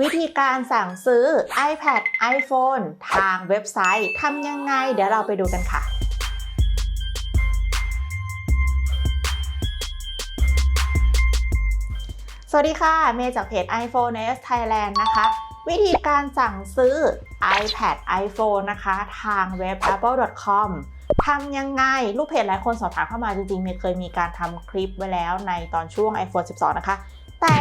วิธีการสั่งซื้อ iPad iPhone ทางเว็บไซต์ทำยังไง เดี๋ยวเราไปดูกันค่ะ สวัสดีค่ะ เมย์จากเพจ iPhone S Thailand นะคะ วิธีการสั่งซื้อ iPad iPhone นะคะ ทางเว็บ apple.com ทำยังไง ลูกเพจหลายคนสอบถามเข้ามาจริงๆ เมย์เคยมีการทำคลิปไว้แล้วในตอนช่วง iPhone 12 นะคะ แต่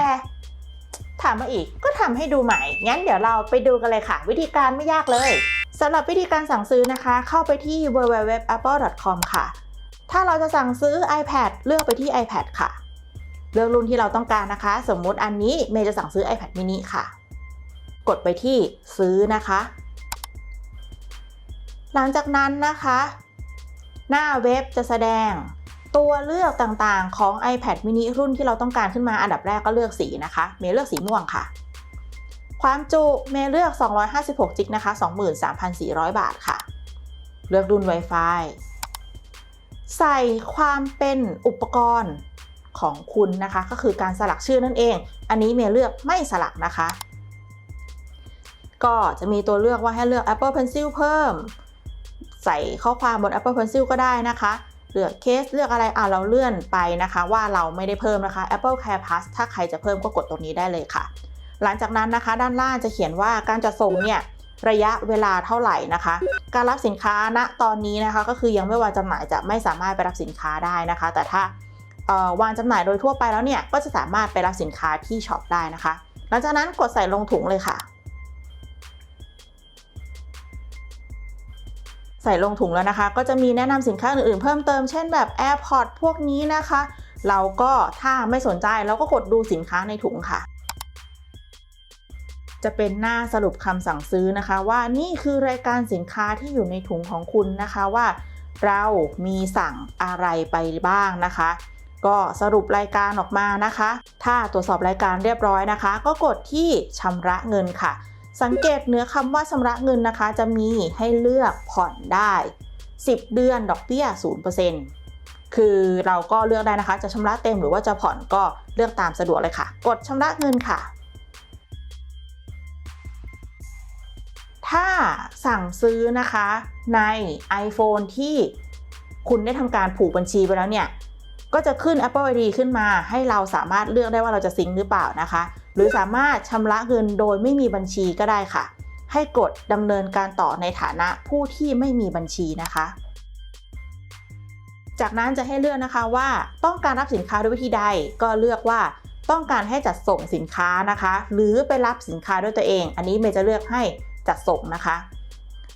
ถามมาอีกก็ทำให้ดูใหม่ งั้นเดี๋ยวเราไปดูกันเลยค่ะ วิธีการไม่ยากเลยสำหรับวิธีการสั่งซื้อนะคะ เข้าไปที่ www.apple.com ค่ะ ถ้าเราจะสั่งซื้อ iPad เลือกไปที่ iPad ค่ะ เลือกรุ่นที่เราต้องการนะคะ สมมุติอันนี้เมย์จะสั่งซื้อ iPad mini ค่ะ กดไปที่ซื้อนะคะ หลังจากนั้นนะคะ หน้าเว็บจะแสดง ตัวเลือกต่างๆ ของ iPad mini รุ่นที่เราต้องการขึ้นมาอันดับแรกก็เลือกสีนะคะ เมย์เลือกสีม่วงค่ะ ความจุเมย์เลือก 256จิกนะคะ 23,400 บาทค่ะ เลือกรุ่น Wi-Fi ใส่ความเป็นอุปกรณ์ของคุณนะคะ ก็คือการสลักชื่อนั่นเอง อันนี้เมย์เลือกไม่สลักนะคะ ก็จะมีตัวเลือกว่าให้เลือก Apple Pencil เพิ่ม ใส่ข้อความบน Apple Pencil ก็ได้นะคะ เลือกเคสเลือกอะไรอะเราเลื่อนไปนะคะ ว่าเราไม่ได้เพิ่มนะคะ Apple Care Plus ถ้าใครจะเพิ่มก็กดตรงนี้ได้เลยค่ะ หลังจากนั้นนะคะด้านล่างจะเขียนว่าการจะส่งเนี่ยระยะเวลาเท่าไหร่นะคะ การรับสินค้าณตอนนี้นะคะ ก็คือยังไม่วางจำหน่ายจะไม่สามารถไปรับสินค้าได้นะคะ แต่ถ้าวางจำหน่ายโดยทั่วไปแล้วเนี่ยก็จะสามารถไปรับสินค้าที่ช็อปได้นะคะ หลังจากนั้นกดใส่ลงถุงเลยค่ะ ใส่ลงถุงแล้วนะคะ ก็จะมีแนะนำสินค้าอื่นๆเพิ่มเติมเช่นแบบ AirPods พวกนี้นะคะ เราก็ถ้าไม่สนใจเราก็กดดูสินค้าในถุงค่ะ จะเป็นหน้าสรุปคำสั่งซื้อนะคะ ว่านี่คือรายการสินค้าที่อยู่ในถุงของคุณนะคะว่า เรามีสั่งอะไรไปบ้างนะคะ ก็สรุปรายการออกมานะคะ ถ้าตรวจสอบรายการเรียบร้อยนะคะ ก็กดที่ชำระเงินค่ะ สังเกตเนื้อคำว่าชำระเงินนะคะ จะมีให้เลือกผ่อนได้ 10 เดือนดอกเบี้ย 0%คือเราก็เลือกได้นะคะ จะชำระเต็มหรือว่าจะผ่อนก็เลือกตามสะดวกเลยค่ะ กดชำระเงินค่ะ ถ้าสั่งซื้อนะคะใน iPhone ที่คุณได้ทำการผูกบัญชีไปแล้วเนี่ย ก็จะขึ้น Apple ID ขึ้นมาให้เราสามารถเลือกได้ว่าเราจะซิงหรือเปล่านะคะ หรือสามารถชำระเงินโดยไม่มีบัญชีก็ได้ค่ะ ให้กดดำเนินการต่อในฐานะผู้ที่ไม่มีบัญชีนะคะ จากนั้นจะให้เลือกนะคะว่าต้องการรับสินค้าด้วยวิธีใดก็เลือกว่าต้องการให้จัดส่งสินค้านะคะ หรือไปรับสินค้าด้วยตัวเอง อันนี้เมย์จะเลือกให้จัดส่งนะคะ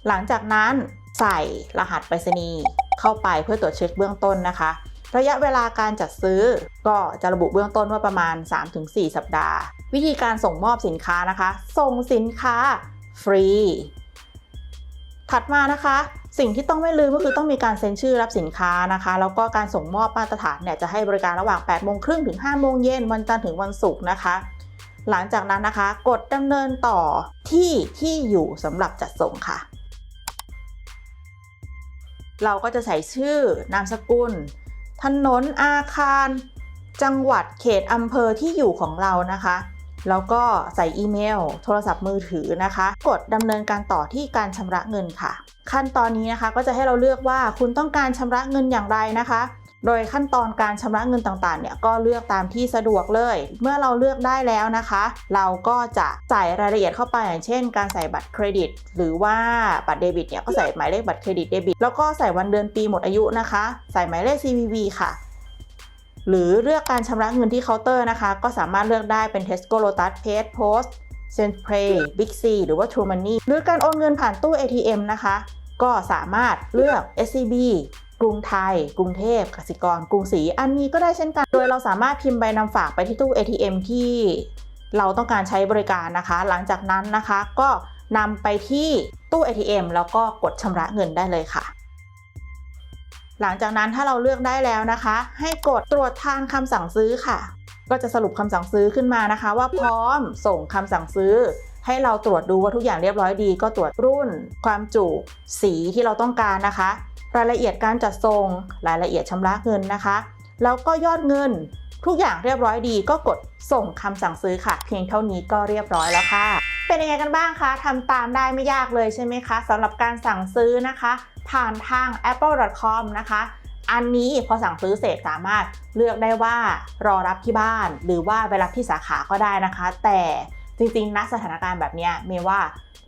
หลังจากนั้นใส่รหัสไปรษณีย์เข้าไปเพื่อตรวจเช็คเบื้องต้นนะคะ ระยะเวลาการจัดซื้อก็จะระบุเบื้องต้นว่าประมาณ 3-4 สัปดาห์ วิธีการส่งมอบสินค้านะคะ ส่งสินค้าฟรี ถัดมานะคะ สิ่งที่ต้องไม่ลืมก็คือต้องมีการเซ็นชื่อรับสินค้านะคะ แล้วก็การส่งมอบมาตรฐานเนี่ยจะให้บริการระหว่าง 8 โมงครึ่งถึง 5 โมงเย็นวันจันทร์ถึงวันศุกร์นะคะ หลังจากนั้นนะคะ กดดำเนินต่อที่ที่อยู่สำหรับจัดส่งค่ะ เราก็จะใส่ชื่อนามสกุล ถนนอาคาร จังหวัดเขตอำเภอที่อยู่ของเรานะคะ แล้วก็ใส่อีเมล โทรศัพท์มือถือนะคะ กดดำเนินการต่อที่การชำระเงินค่ะ ขั้นตอนนี้นะคะก็จะให้เราเลือกว่าคุณต้องการชำระเงินอย่างไรนะคะ โดยขั้นตอนการชำระเงินต่างๆ เนี่ยก็เลือกตามที่สะดวกเลย เมื่อเราเลือกได้แล้วนะคะ เราก็จะใส่รายละเอียดเข้าไปอย่างเช่น การใส่บัตรเครดิต หรือว่าบัตรเดบิตเนี่ยก็ใส่หมายเลขบัตรเครดิตเดบิตแล้วก็ใส่วันเดือนปีหมดอายุนะคะ ใส่หมายเลข CVV ค่ะ หรือเลือกการชำระเงินที่เคาน์เตอร์นะคะ ก็สามารถเลือกได้เป็น Tesco Lotus Pay Post s e n p r a y Big C หรือว่า True Money หรือการโอนเงินผ่านตู้ ATM นะคะ ก็สามารถเลือก SCB กรุงไทย กรุงเทพกสิกร กรุงศรี อันนี้ก็ได้เช่นกัน โดยเราสามารถพิมพ์ใบนำฝากไปที่ตู้ ATM ที่เราต้องการใช้บริการนะคะ หลังจากนั้นนะคะก็นำไปที่ตู้ ATM แล้วก็กดชำระเงินได้เลยค่ะ หลังจากนั้นถ้าเราเลือกได้แล้วนะคะ ให้กดตรวจทานคำสั่งซื้อค่ะ ก็จะสรุปคำสั่งซื้อขึ้นมานะคะ ว่าพร้อมส่งคำสั่งซื้อ ให้เราตรวจดูว่าทุกอย่างเรียบร้อยดี ก็ตรวจรุ่น ความจุสีที่เราต้องการนะคะ รายละเอียดการจัดส่งรายละเอียดชำระเงินนะคะ แล้วก็ยอดเงิน ทุกอย่างเรียบร้อยดีก็กดส่งคำสั่งซื้อค่ะ เพียงเท่านี้ก็เรียบร้อยแล้วค่ะ เป็นยังไงกันบ้างคะทำตามได้ไม่ยากเลยใช่ไหมคะสำหรับการสั่งซื้อนะคะ ผ่านทาง apple.com นะคะอันนี้พอสั่งซื้อเสร็จสามารถเลือกได้ว่ารอรับที่บ้าน หรือว่าไปรับที่สาขาก็ได้นะคะ แต่จริงๆณสถานการณ์แบบนี้เมย์ว่า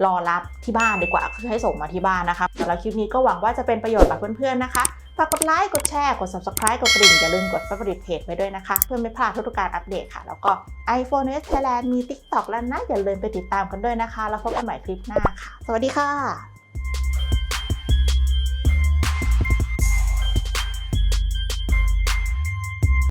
รอรับที่บ้านดีกว่าคือให้ส่งมาที่บ้านนะคะแล้วคลิปนี้ก็หวังว่าจะเป็นประโยชน์กับเพื่อนๆนะคะฝากกดไลค์กดแชร์กด subscribe กดกระดิ่งอย่าลืมกด favorite page ไว้ด้วยนะคะ เพื่อไม่พลาดทุกการอัปเดตค่ะ แล้วก็ iPhone OS Thailand มี TikTok แล้วนะอย่าลืมไปติดตามกันด้วยนะคะ แล้วพบกันใหม่คลิปหน้าค่ะ สวัสดีค่ะ